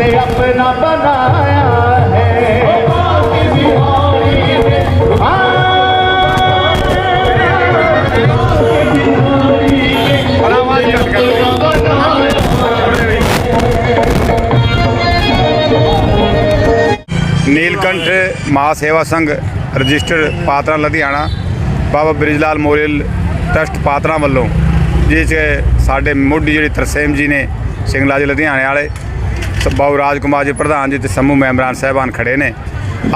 उसे अपना बनाया है बाके बिहारी ने Neelkanth Maha Sewa Sangh registered Patra Ludhiana Baba Brijlal memorial trust Patra ਵੱਲੋਂ ਜਿਸ 'ਚ ਸਾਡੇ ਮੋਢੀ ਜਿਹੜੇ ਤਰਸੇਮ ਜੀ ਨੇ ਸਿੰਗਲਾ ਜੀ ਲੁਧਿਆਣੇ ਵਾਲੇ ਸ- ਰਾਜ ਕੁਮਾਰ ਜੀ, ਪ੍ਰਧਾਨ ਜੀ ਤੇ ਸਮੂਹ ਮੈਂਬਰਾਂ ਸਾਹਿਬਾਨ ਖੜੇ ਨੇ।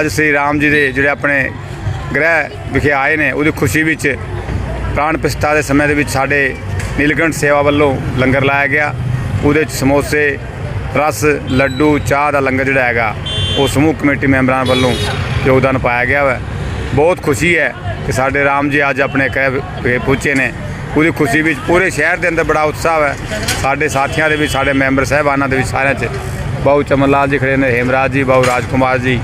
ਅੱਜ ਸ੍ਰੀ ਰਾਮ ਜੀ ਦੇ ਜਿਹੜੇ ਆਪਣੇ ਗ੍ਰਹਿ ਵਿਖੇ ਆਏ ਨੇ, ਉਹਦੀ ਖੁਸ਼ੀ ਵਿੱਚ ਪ੍ਰਾਣ ਪ੍ਰਤਿਸ਼ਠਾ ਦੇ ਸਮੇਂ ਦੇ ਵਿੱਚ ਸਾਡੇ ਨੀਲਕੰਠ ਸੇਵਾ ਵੱਲੋਂ ਲੰਗਰ ਲਾਇਆ ਗਿਆ। ਉਹਦੇ ਚ ਸਮੋਸੇ, ਰਸ, ਲੱਡੂ, ਚਾਹ ਦਾ ਲੰਗਰ ਜਿਹੜਾ ਹੈਗਾ, ਉਹ ਸਮੂਹ ਕਮੇਟੀ ਮੈਂਬਰਾਂ ਵੱਲੋਂ ਯੋਗਦਾਨ ਪਾਇਆ ਗਿਆ ਹੈ ਬਹੁਤ ਖੁਸ਼ੀ ਹੈ ਕਿ ਸਾਡੇ ਰਾਮ ਜੀ ਅੱਜ ਆਪਣੇ ਕਹਿ ਪਹੁੰਚੇ ਨੇ। ਉਹਦੀ ਖੁਸ਼ੀ ਵਿੱਚ ਪੂਰੇ ਸ਼ਹਿਰ ਦੇ ਅੰਦਰ ਬੜਾ ਉਤਸ਼ਾਹ ਹੈ। ਸਾਡੇ ਸਾਥੀਆਂ ਦੇ ਵਿੱਚ ਸਾਡੇ ਮੈਂਬਰ ਸਾਹਿਬਾਨਾਂ ਦੇ ਵਿੱਚ ਸਾਰਿਆਂ 'ਚ। ਬਾਊ ਚਮਨ ਲਾਲ ਜੀ ਖੜੇ ਨੇ ਹੇਮਰਾਜ ਜੀ ਬਾਊ ਰਾਜਕੁਮਾਰ ਜੀ।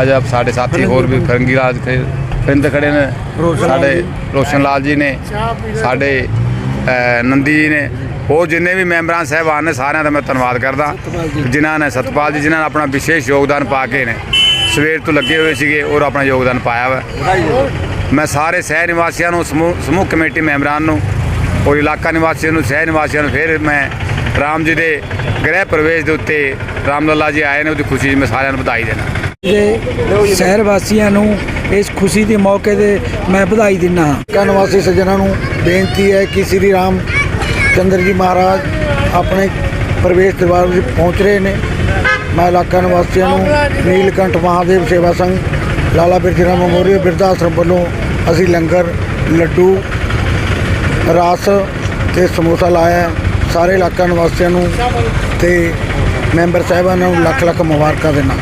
ਅੱਜ ਆਪ ਸਾਡੇ ਸਾਥੀ ਹੋਰ ਵੀ ਫਰੰਗੀ ਰਾਜ ਪਿੰਡ ਖੜੇ ਨੇ। ਸਾਡੇ ਰੋਸ਼ਨ ਲਾਲ ਜੀ ਨੇ ਸਾਡੇ ਨੰਦੀ ਜੀ ਨੇ। ਹੋਰ ਜਿੰਨੇ ਵੀ ਮੈਂਬਰਾਂ ਸਾਹਿਬਾਨ ਨੇ ਸਾਰਿਆਂ ਦਾ ਮੈਂ ਧੰਨਵਾਦ ਕਰਦਾ। ਜਿਨ੍ਹਾਂ ਨੇ ਸਤਪਾਲ ਜੀ ਜਿਨ੍ਹਾਂ ਨੇ ਆਪਣਾ ਵਿਸ਼ੇਸ਼ ਯੋਗਦਾਨ ਪਾ ਕੇ ਨੇ। ਸਵੇਰ ਤੋਂ ਲੱਗੇ ਹੋਏ ਸੀਗੇ ਔਰ ਆਪਣਾ ਯੋਗਦਾਨ ਪਾਇਆ ਵਾ। ਮੈਂ ਸਾਰੇ ਸ਼ਹਿਰ ਨਿਵਾਸੀਆਂ ਨੂੰ ਸਮੂਹ ਸਮੂਹ ਕਮੇਟੀ ਮੈਂਬਰਾਂ ਨੂੰ ਔਰ ਇਲਾਕਾ ਨਿਵਾਸੀਆਂ ਨੂੰ ਸ਼ਹਿਰ ਨਿਵਾਸੀਆਂ ਨੂੰ ਫਿਰ ਮੈਂ ਰਾਮ ਜੀ ਦੇ ਗ੍ਰਹਿ ਪ੍ਰਵੇਸ਼ ਦੇ ਉੱਤੇ ਰਾਮ ਲੱਲਾ ਜੀ ਆਏ ਨੇ ਉਹਦੀ ਖੁਸ਼ੀ 'ਚ ਮੈਂ ਸਾਰਿਆਂ ਨੂੰ ਵਧਾਈ ਦੇਣਾ ਦੇ ਸ਼ਹਿਰ ਵਾਸੀਆਂ ਨੂੰ ਇਸ ਖੁਸ਼ੀ ਦੇ ਮੌਕੇ ਤੇ ਮੈਂ ਵਧਾਈ ਦਿੰਦਾ ਹਾਂ। ਇਲਾਕਾ ਨਿਵਾਸੀ ਸੱਜਣਾਂ ਨੂੰ ਬੇਨਤੀ ਹੈ ਕਿ ਸ੍ਰੀ ਰਾਮ ਚੰਦਰ ਜੀ ਮਹਾਰਾਜ ਆਪਣੇ ਪ੍ਰਵੇਸ਼ ਦਰਬਾਰ ਵਿੱਚ ਪਹੁੰਚ ਰਹੇ ਨੇ। ਮੈਂ ਇਲਾਕਾ ਨਿਵਾਸੀਆਂ ਨੂੰ ਨੀਲਕੰਠ ਮਹਾਦੇਵ ਸੇਵਾ ਸੰਘ ਲਾਲਾ ਬਿਰਜਰਾ ਮੈਮੋਰੀਅਲ ਬਿਰਧ ਆਸ਼ਰਮ ਵੱਲੋਂ ਅਸੀਂ ਲੰਗਰ, ਲੱਡੂ, ਰਸ ਤੇ ਸਮੋਸਾ ਲਾਇਆ ਸਾਰੇ ਇਲਾਕਾ ਨਿਵਾਸੀਆਂ ਨੂੰ ਤੇ ਮੈਂਬਰ ਸਾਹਿਬਾਨਾਂ ਨੂੰ ਲੱਖ ਲੱਖ ਮੁਬਾਰਕਾਂ ਦੇਣਾ।